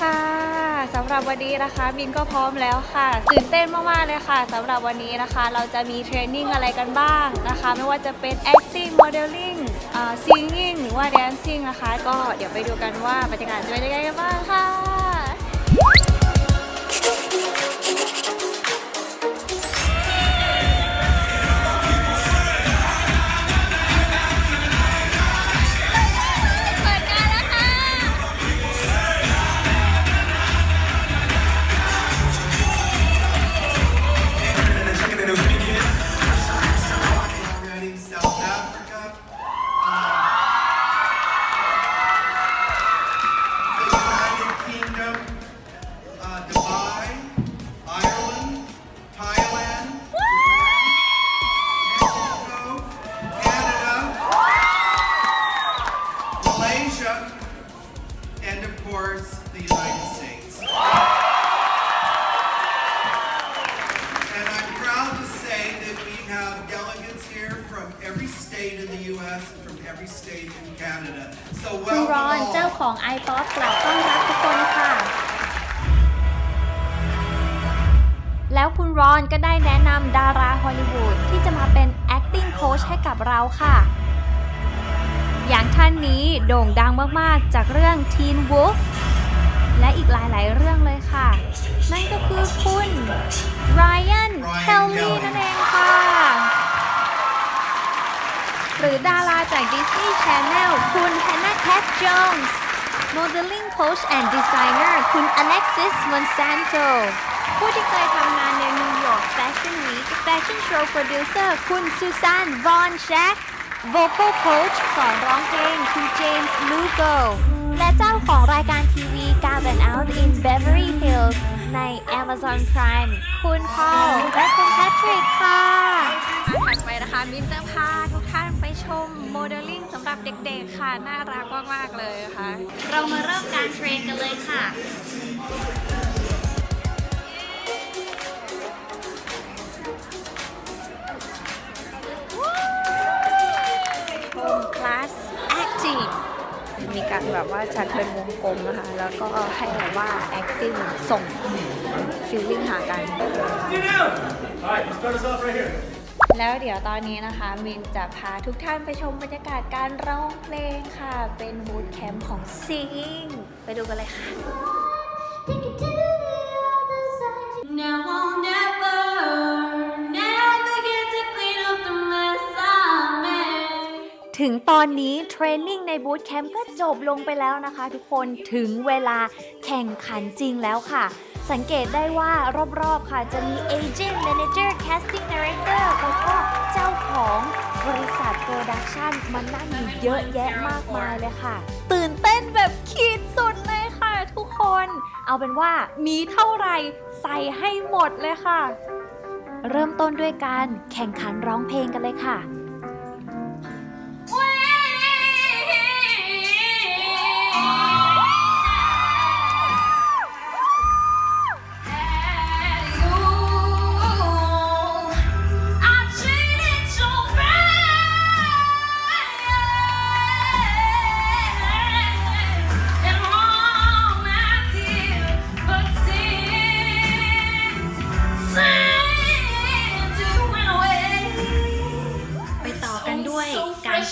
ค่ะสำหรับวันนี้นะคะบินก็พร้อมแล้วค่ะตื่นเต้นมากๆเลยค่ะสำหรับวันนี้นะคะ เราจะมีเทรนนิ่งอะไรกันบ้างนะคะ ไม่ว่าจะเป็น acting modeling อ่า singing หรือว่า dancing นะคะ ก็เดี๋ยวไปดูกันว่าบรรยากาศจะเป็นยังไงกันบ้างค่ะ ของ i p o p กล่าวต้อนรับทุกคนค่ะ แล้วคุณรอนก็ได้แนะนำดาราฮอลลีวูดที่จะมาเป็น acting coach ให้กับเราค่ะ อย่างท่านนี้โด่งดังมากๆ จากเรื่อง Teen Wolf และอีกหลายๆเรื่องเลยค่ะ นั่นก็คือคุณ Ryan Kelly นั่นเองค่ะ หรือดาราจาก Disney Channel คุณ Hannah Cat Jones Modeling Coach and Designer คุณ Alexis Monsanto ผู้ที่เคยทำงานใน New York Fashion Week Fashion Show Producer คุณ Susan Von Schack Vocal Coach สอนร้องเพลง คุณ James Lugo และเจ้าของรายการทีวี Garden Out in Beverly Hills ใน Amazon Prime คุณ Paul และคุณ Patrick ค่ะถัดไปนะคะ มินจะพาทุกท่านไป ชมโมเดลลิ่งสำหรับเด็กๆค่ะ น่ารักมากๆเลยค่ะ เรามาเริ่มการเทรนกันเลยค่ะชมคลาส acting มีการแบบว่าจัดเป็นวงกลมนะคะ แล้วก็ให้แบบว่า acting ส่ง feeling หากัน Alright, let's start us off right here. แล้วเดี๋ยวตอนนี้นะคะมินจะพาทุกท่านไปชมบรรยากาศการร้องเพลงค่ะ เป็นบูตแคมป์ของ Sing ไปดูกันเลยค่ะ Now I'll never, never get to clean up the mess I made. ถึงตอนนี้เทรนนิ่งในบูตแคมป์ก็จบลงไปแล้วนะคะทุกคนถึงเวลาแข่งขันจริงแล้วค่ะ สังเกตได้ว่ารอบๆค่ะจะมีเอเจนต์ a ม a เจอร์ casting ของบริษัทโปรดักชันมันนั่งอยู่เยอะแยะมากมายเลยค่ะ ตื่นเต้นแบบขีดสุดเลยค่ะทุกคน เอาเป็นว่ามีเท่าไหร่ใส่ให้หมดเลยค่ะ เริ่มต้นด้วยการแข่งขันร้องเพลงกันเลยค่ะ การ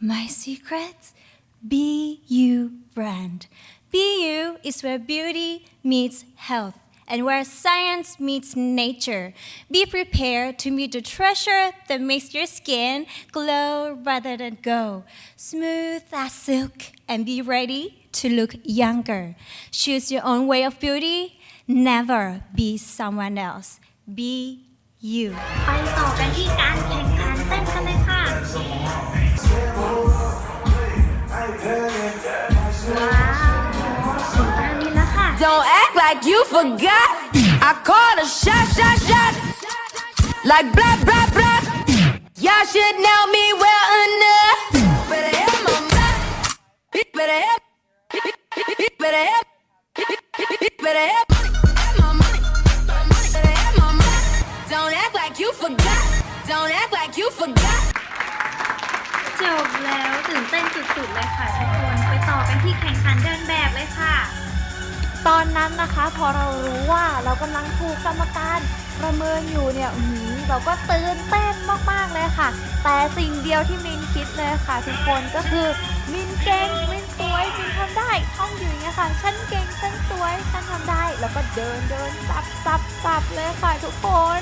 My secrets? BU brand. BU is where beauty meets health and where science meets nature. Be prepared to meet the treasure that makes your skin glow rather than go. Smooth as silk and be ready to look younger. Choose your own way of beauty. Never be someone else. Be you. ไปต่อกันที่การแข่งขันเต้นกันเลยค่ะ ่ะ like you forgot. I call a shot, shot, shot. Like blah, blah, blah. Y'all should know me well enough. Better have my mind. Better have. Better have. Better have Don't act like you forgot. Don't act like you forgot. จบแล้วตื่นเต้นสุดๆเลยค่ะทุกคน ไปต่อกันที่แข่งขันเดินแบบเลยค่ะ ตอนนั้นนะคะพอเรารู้ว่าเรากำลังถูกกรรมการประเมินอยู่เนี่ยอื้อหือเราก็ตื่นเต้นมากๆเลยค่ะ แต่สิ่งเดียวที่มินคิดเลยค่ะ ทุกคนก็คือมินเก่งมินสวยมินทำได้ท่องอยู่อย่างเงี้ยค่ะฉันเก่งฉันสวยฉันทำได้ แล้วก็เดินเดินสับสับสับเลยค่ะทุกคน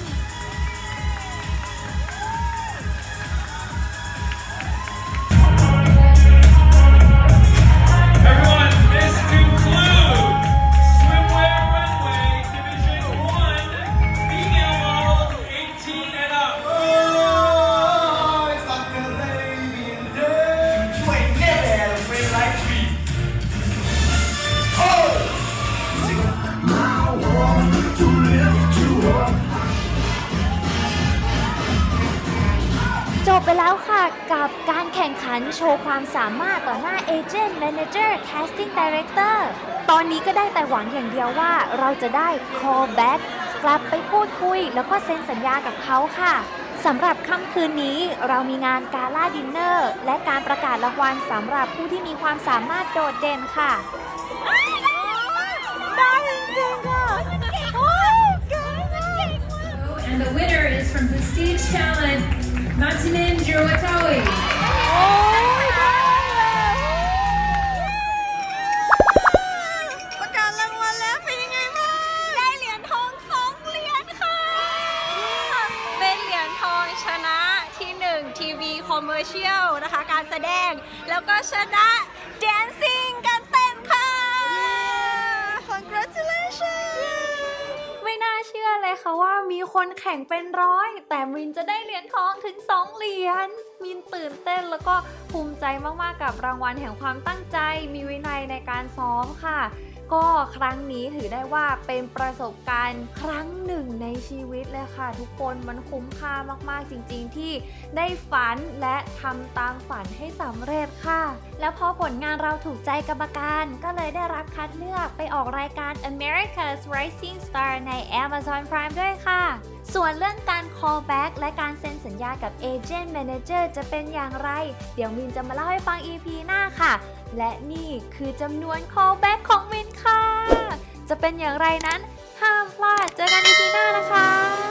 ไปแล้วค่ะกับการแข่งขันโชว์ความสามารถต่อหน้าเอเจนต์ a ม a เจอร์แคสติ้งดีเรคเตอร์ตอนนี้ก็ได้แต่หวังอย่างเดียวว่าเราจะได้ call back กลับไปพูดคุย แล้วก็เซ็นสัญญากับเขาค่ะสำหรับค่ำคืนนี้เรามีงานกาล่าดินเนอร์และการประกาศรางวัลสำหรับผู้ที่มีความสามารถโดดเด่นค่ะได้จริงๆค่ะโอ้ยเก่งมาก And the winner is from Prestige Talent, Martinin Giroatowi. โอ้ยได้ คนแข่งเป็นร้อย แต่มินจะได้เหรียญทองถึง 2 เหรียญ มินตื่นเต้นแล้วก็ภูมิใจมากๆกับรางวัลแห่งความตั้งใจ มีวินัยในการซ้อมค่ะ ก็ครั้งนี้ถือได้ว่าเป็นประสบการณ์ครั้งหนึ่งในชีวิตเลยค่ะ ทุกคนมันคุ้มค่ามากๆจริงๆ ที่ได้ฝันและทำตามฝันให้สำเร็จค่ะ แล้วพอผลงานเราถูกใจกรรมการ ก็เลยได้รับคัดเลือกไปออกรายการ America's Rising Star ใน Amazon Prime ด้วยค่ะ ส่วนเรื่องการ call back และการเซ็นสัญญากับ agent manager จะเป็นอย่างไร เดี๋ยวมินจะมาเล่าให้ฟัง EP หน้าค่ะ และนี่คือจำนวน call back ของมินค่ะ จะเป็นอย่างไรนั้น ห้ามพลาด เจอกัน EP หน้านะคะ